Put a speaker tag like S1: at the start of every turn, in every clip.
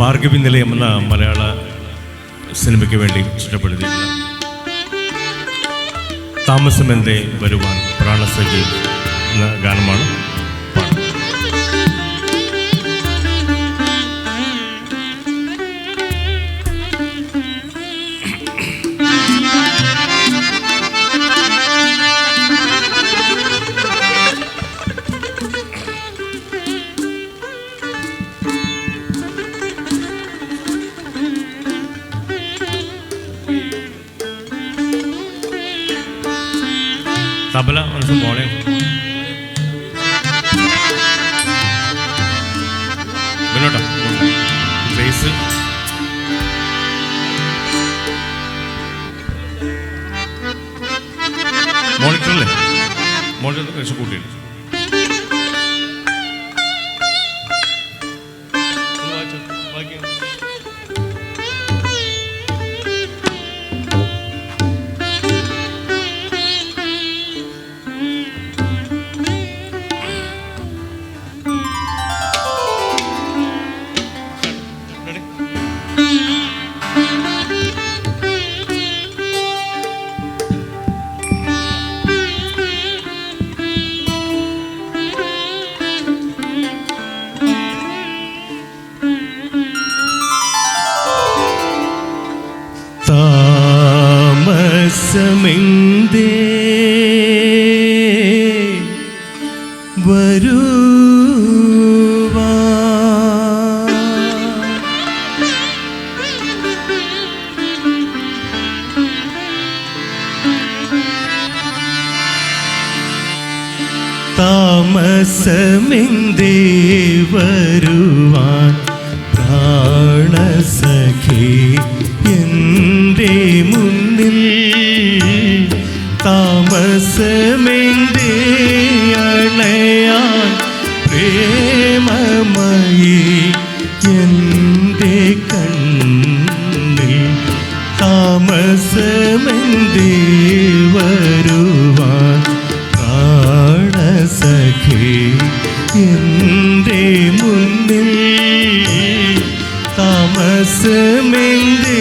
S1: ഭാർഗവി നിലയം എന്ന മലയാള സിനിമയ്ക്ക് വേണ്ടി ചിട്ടപ്പെടുത്തിയിട്ടുള്ള താമസമെന്തേ വരുവാൻ പ്രാണസഖി എന്ന ഗാനമാണ്. തബല ഒന്ന് മോളെ മുന്നോട്ടോ ബേസ് മോണിറ്ററല്ലേ മോണിറ്റർ കുറച്ച് കൂട്ടിയിട്ട് താമസമെന്തേ വരുവാ. താമസമെന്തേ വരുവാൻ പ്രാണസഖി താമസമെന്തേ അണയാൻ പ്രേമമയി എന്റെ കണ്ണിൽ താമസമെന്തേ വരുവാൻ പ്രാണസഖി എന്റെ മുന്നിൽ താമസമെന്തേ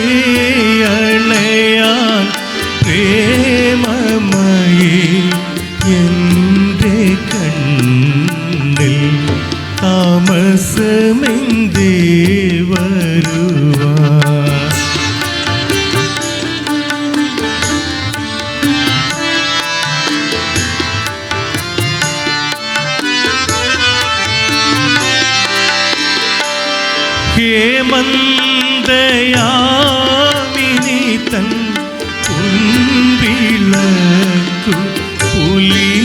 S1: താമസമെന്തേ വരുവാൻ. ഹേമന്തയാമിനി തൻ കുൻവിളക്കു പുലിയാറായി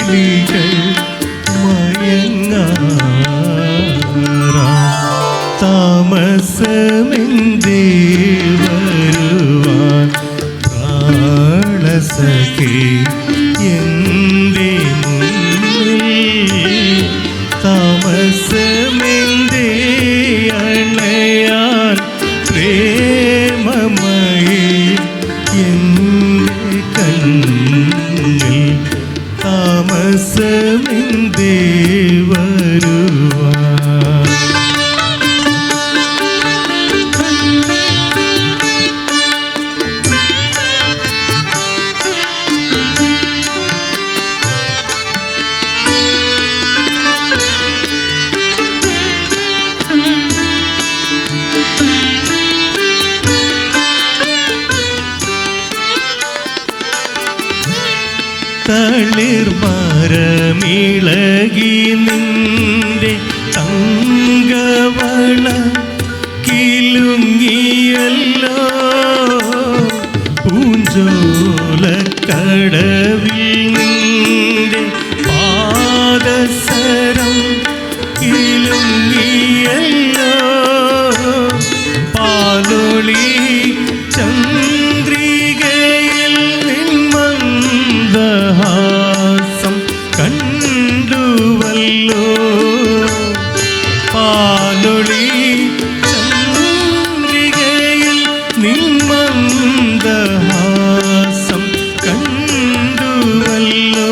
S1: രാക്കിളികൾ മയങ്ങാറാ. താമസമെന്തേ താമസമെന്തേ തളിർമരമിളകി നിന്റെ തങ്കവള കിലുങ്ങിയല്ലോ. പൂഞ്ചോലക്കടവിൽ നിന്നു പാലൊളി ചന്ദ്രികയിൽ കണ്ടുവല്ലോ.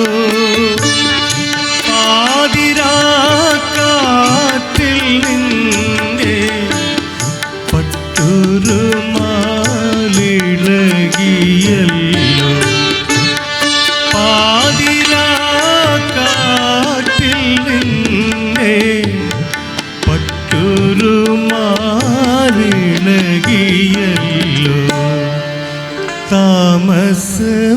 S2: നിന്റെ താമസമെന്തേ